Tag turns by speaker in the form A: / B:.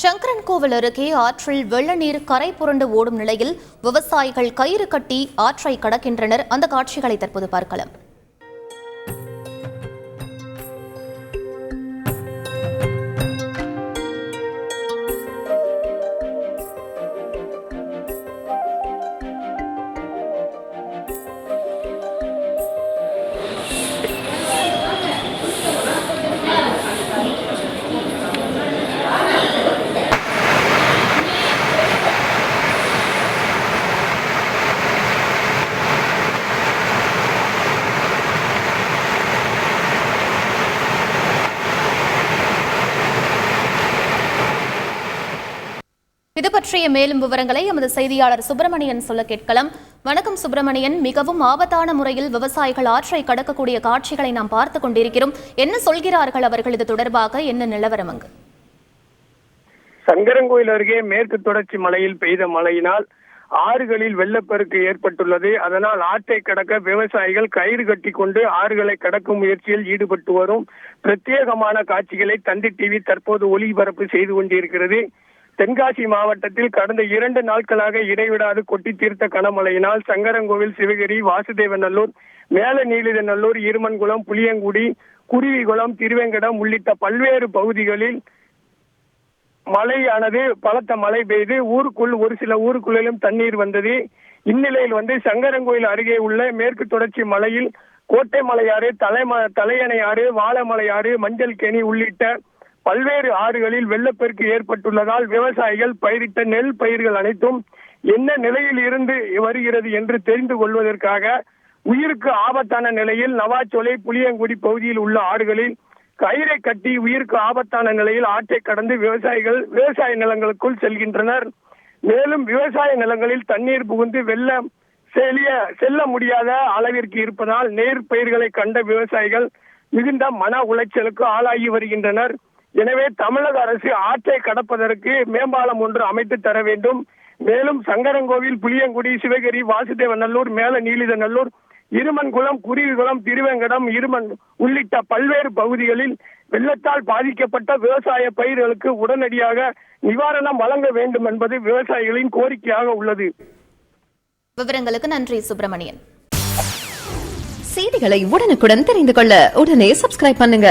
A: சங்கரன்கோவில் அருகே ஆற்றில் வெள்ள நீர் கரை புரண்டு ஓடும் நிலையில் விவசாயிகள் கயிறு கட்டி ஆற்றை கடக்கின்றனர். அந்த காட்சிகளை தற்போது பார்க்கலாம். இது பற்றிய மேலும் விவரங்களை எமது செய்தியாளர் சுப்பிரமணியன் சொல்ல கேட்கலாம். வணக்கம் சுப்பிரமணியன். மிகவும் ஆபத்தான முறையில் விவசாயிகள் ஆற்றை கடக்கக்கூடிய காட்சிகளை நாம் பார்த்து கொண்டிருக்கிறோம். என்ன சொல்கிறார்கள் அவர்கள்? இது தொடர்பாக என்ன நிலவரம் அங்கு?
B: சங்கரங்கோயில் அருகே மேற்கு தொடர்ச்சி மலையில் பெய்த மழையினால் ஆறுகளில் வெள்ளப்பெருக்கு ஏற்பட்டுள்ளது. அதனால் ஆற்றை கடக்க விவசாயிகள் கயிறு கட்டி கொண்டு ஆறுகளை கடக்கும் முயற்சியில் ஈடுபட்டு வரும். பிரத்யேகமான காட்சிகளை தந்தி டிவி தற்போது ஒளிபரப்பு செய்து கொண்டிருக்கிறது. தென்காசி மாவட்டத்தில் கடந்த இரண்டு நாட்களாக இடைவிடாது கொட்டி தீர்த்த கனமழையினால் சங்கரங்கோவில் சிவகிரி வாசுதேவநல்லூர் மேல நீலிதநல்லூர் இருமன்குளம் புளியங்குடி குருவிகுளம் திருவேங்கடம் உள்ளிட்ட பல்வேறு பகுதிகளில் மழையானது பலத்த மழை பெய்து ஊருக்குள் ஒரு சில ஊருக்குள்ளிலும் தண்ணீர் வந்தது. இந்நிலையில் வந்து சங்கரங்கோயில் அருகே உள்ள மேற்கு தொடர்ச்சி மலையில் கோட்டை மலையாறு தலைம தலையணை ஆறு வாழமலை மஞ்சள் கேணி உள்ளிட்ட பல்வேறு ஆறுகளில் வெள்ளப்பெருக்கு ஏற்பட்டுள்ளதால் விவசாயிகள் பயிரிட்ட நெல் பயிர்கள் அனைத்தும் என்ன நிலையில் இருந்து வருகிறது என்று தெரிந்து கொள்வதற்காக உயிருக்கு ஆபத்தான நிலையில் நவாச்சோலை புளியங்குடி பகுதியில் உள்ள ஆறுகளில் கயிறை கட்டி உயிருக்கு ஆபத்தான நிலையில் ஆற்றை கடந்து விவசாயிகள் விவசாய நிலங்களுக்குள் செல்கின்றனர். மேலும் விவசாய நிலங்களில் தண்ணீர் புகுந்து வெள்ளம் செழிய செல்ல முடியாத அளவிற்கு இருப்பதால் நேர் பயிர்களை கண்ட விவசாயிகள் மிகுந்த மன உளைச்சலுக்கு ஆளாகி வருகின்றனர். எனவே தமிழக அரசு ஆற்றை கடப்பதற்கு மேம்பாலம் ஒன்று அமைத்து தர வேண்டும். மேலும் சங்கரங்கோவில் புளியங்குடி சிவகிரி வாசுதேவநல்லூர் மேல நீலிதநல்லூர் இருமன்குளம் குருவிகுளம் திருவேங்கடம் இருமன் உள்ளிட்ட பல்வேறு பகுதிகளில் வெள்ளத்தால் பாதிக்கப்பட்ட விவசாய பயிர்களுக்கு உடனடியாக நிவாரணம் வழங்க வேண்டும் என்பது விவசாயிகளின் கோரிக்கையாக உள்ளது.
A: விவரங்களுக்கு நன்றி சுப்பிரமணியன்.
C: செய்திகளை உடனுக்குடன் தெரிந்து கொள்ள உடனே சப்ஸ்கிரைப் பண்ணுங்க.